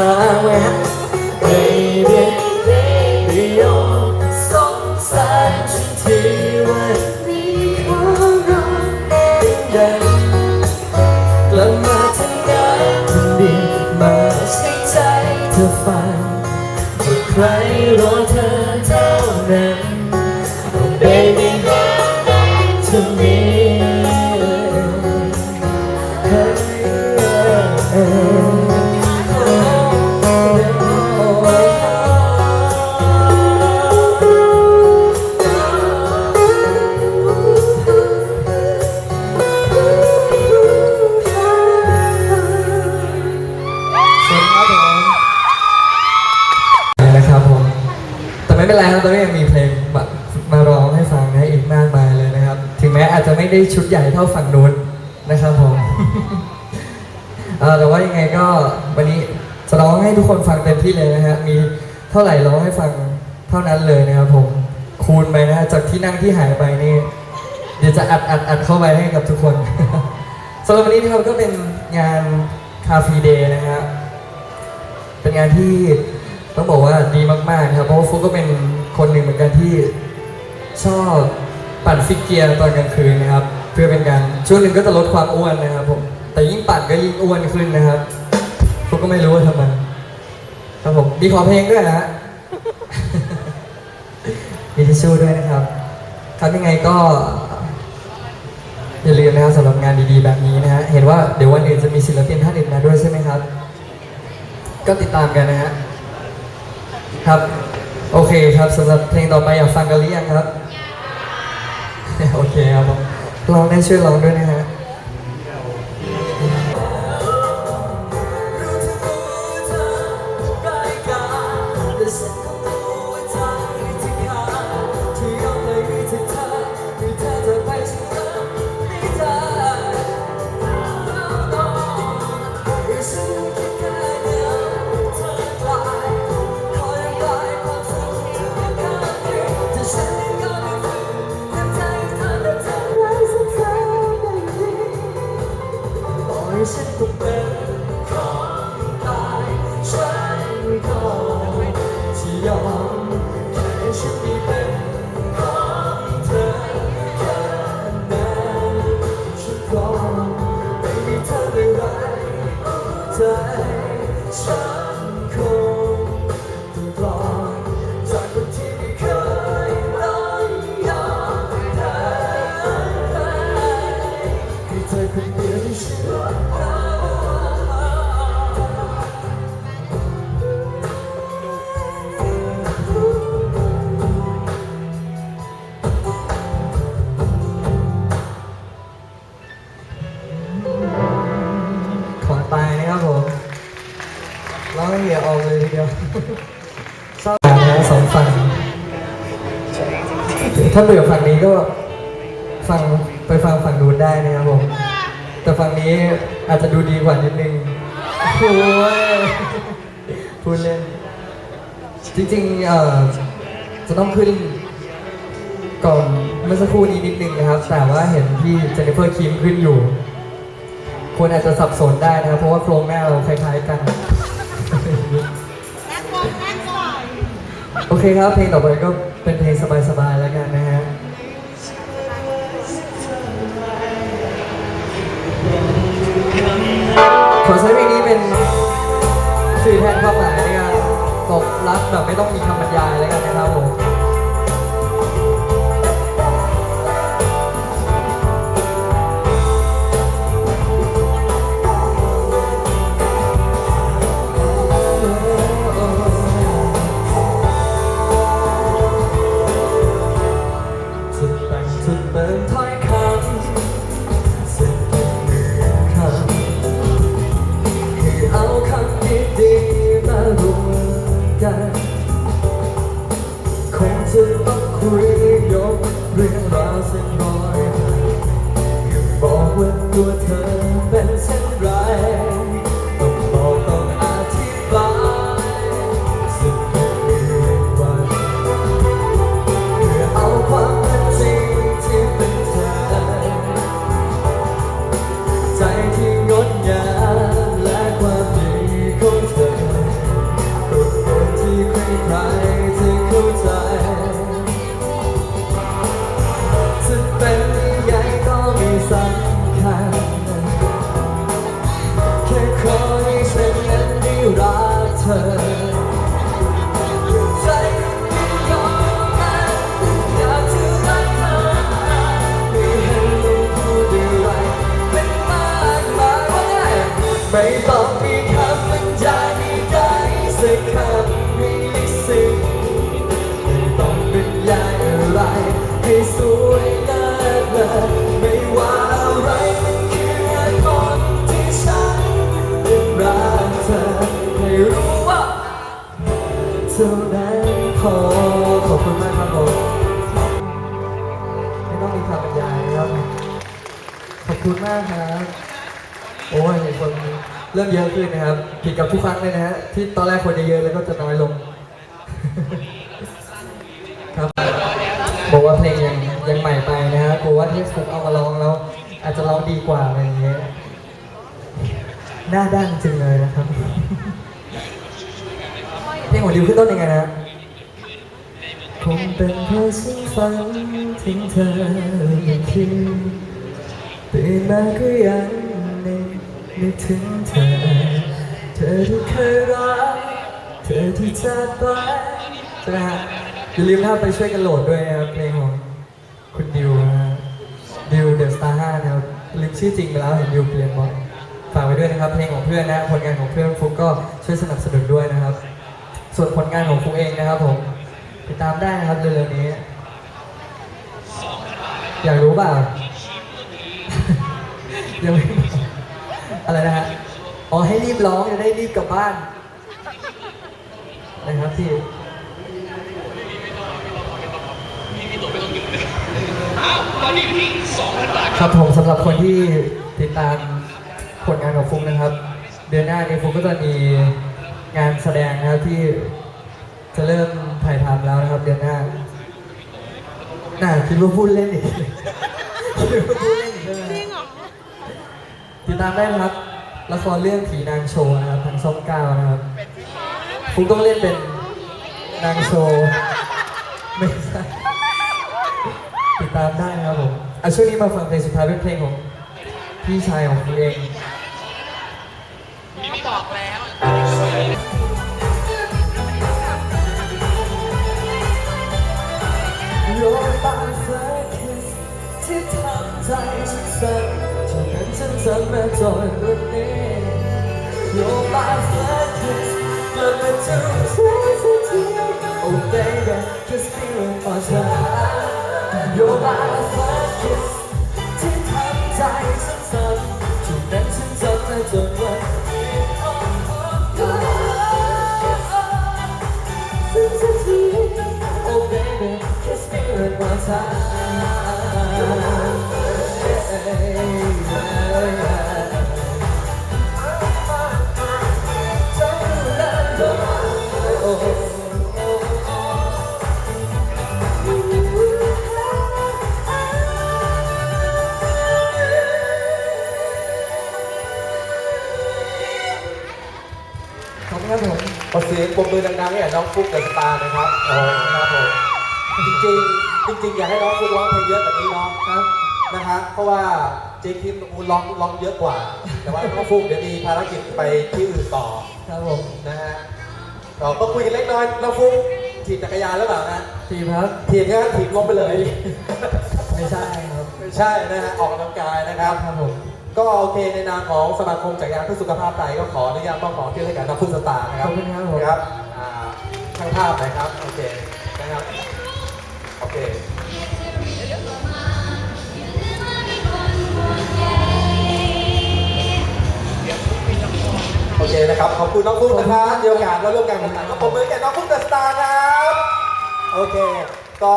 where ไม่ได้ชุดใหญ่เท่าฝั่งนู้นนะครับผมเออแต่ว่ายังไงก็วันนี้จะร้องให้ทุกคนฟังเต็มที่เลยนะฮะมีเท่าไหร่ร้องให้ฟังเท่านั้นเลยนะครับผมคูณไปนะ จากที่นั่งที่หายไปนี่เดี๋ยวจะอัดอัดอัดเข้าไปให้กับทุกคนสำหรับวันนี้นะครับก็เป็นงานคาฟ่เดย์นะฮะเป็นงานที่ต้องบอกว่าดีมากๆครับเพราะว่าฟุกก็เป็นคนหนึ่งเหมือนกันที่ชอบ ปั่นฟิกเกียร์ตอนกลางคืนนะครับ เพื่อเป็นการช่วงหนึ่งก็จะลดความอ้วนนะครับผมแต่ยิ่งปั่นก็ยิ่งอ้วนขึ้นนะครับฟุกก็ไม่รู้ว่าทำไมครับผมมีขอเพลงด้วยนะฮะมีทิชชู่ด้วยนะครับครับยังไงก็ อย่าลืมนะครับสำหรับงานดีๆแบบนี้นะฮะเห็นว่าเดี๋ยววันอื่นจะมีศิลปินท่านอื่นมาด้วยใช่ไหมครับ ก็ติดตามกันนะฮะครับ โอเคครับสำหรับเพลงต่อไปอยากฟังกันหรือยังครับ โอเคครับผมลองได้ช่วยลองด้วยนะฮะ ถ้าเบื่อฝั่งนี้ก็ฟังไปฟังฝั่งนู้นได้นะครับผม แต่ฝั่งนี้อาจจะดูดีกว่านิดนึงโอ้ยพูดเล่น จริงๆเอ่อจะต้องขึ้นก่อนเมื่อสักครู่นี้นิดนึงนะครับ แต่ว่าเห็นพี่เจนนิเฟอร์คิมขึ้นอยู่ คนอาจจะสับสนได้นะครับ เพราะว่าโครงหน้าเราคล้ายๆกัน โอเคครับ เพลงต่อไปก็เป็นเพลงสบายๆแล้วกันนะฮะขอใช้เพลงนี้เป็นสื่อแทนความหมายในการตอกรักแบบไม่ต้องมีคำบรรยายแล้วกันนะครับผม บอ คุณมากครับ โอ้ยเห็นคนเริ่มเยอะขึ้นนะครับ ผิดกับทุกครั้งเลยนะฮะ ที่ตอนแรกคนจะเยอะแล้วก็จะน้อยลง ครับ บอกว่าเพลงยังยังใหม่ไปนะฮะกลัวว่าที่ฟุกเอามาร้องแล้ว อาจจะร้องดีกว่าอะไรอย่างเงี้ย หน้าด้านจริงเลยนะครับ เพลงของดิวขึ้นต้นยังไงนะคงเป็นเพราะฉันฝันถึงเธอไม่คิด ตื่นมาก็ยังนึกนึกถึงเธอ เธอที่เคยรัก เธอที่จากไปใช่ไหมฮะอย่าลืมนะครับไปช่วยกันโหลดด้วยนะครับเพลงของคุณดิวนะฮะดิวเดอะสตาร์ห้านะครับลืมชื่อจริงไปแล้วเห็นดิวเปลี่ยนบ่อยฝากไว้ด้วยนะครับเพลงของเพื่อนนะผลงานของเพื่อนฟุกก็ช่วยสนับสนุนด้วยนะครับ ส่วนผลงานของฟุกเองนะครับผมติดตามได้นะครับเร็วๆนี้ อยากรู้เปล่า ยังไม่อะไรนะฮะอ๋อให้รีบร้องจะได้รีบกลับบ้านนะครับพี่ครับผมสำหรับคนที่ติดตามผลงานของฟุกนะครับ เดือนหน้านี้ฟุกก็จะมีงานแสดงนะครับที่จะเริ่มถ่ายทำแล้วนะครับเดือนหน้าน่าคิดว่าพูดเล่นอีกคิดว่าพูดเล่นอีกใช่ไหมจริงเหรอ ติดตามได้นะครับ ละครเรื่องผีนางโชว์นะครับทางช่องเก้านะครับฟุกต้องเล่นเป็นนางโชว์ไม่ใช่ติดตามได้นะครับผมอะช่วงนี้มาฟังเพลงสุดท้ายเป็นเพลงของพี่ชายของคุณเอง บอกแล้ว วันนี้ You're my first kiss, but the two says it Oh baby, just feel it for time You're my first kiss ที่ทำใจฉันสั่นจนนั้นฉันจำมาจนวันนี้ Oh, oh, oh, oh. Oh baby, just feel it for time คุณครับผมขอเสียงปรบมือดังๆให้กับน้องฟุกเดอะสตาร์นะครับโอ้ครับผมจริงๆจริงๆอยากให้น้องฟุกร้องเพลงเยอะแบบนี้เน้องครับ นะฮะเพราะว่าเจคิมร้องร้องเยอะกว่า แต่ว่าน้องฟุกเดี๋ยวมีภารกิจไปที่อื่นต่อครับผมนะฮะเราก็คุยกันเล็กน้อยน้องฟุกถีบจักรยานหรือเปล่านะทีมครับ ถีบนะถีบลงไปเลย ไม่ใช่ครับ ไม่ใช่นะฮะออกกำลังกายนะครับ ครับผม ก็โอเคในนามของสมาคมจักรยานเพื่อสุขภาพไทยก็ขออนุญาตมอบของที่ให้กับน้องฟุกสตาร์นะคขรัอบบคุณครับผมนะครับอ่าช่างภาพหนะครับโอเคนะครับโอเคโอเคนะครับขอบคุณน้องฟุ้งนะครับเดียวกันแล้วร่วมกันกันนะครับผมมือแก่น้องฟุ้งเดอะสตาร์ครับโอเค ก็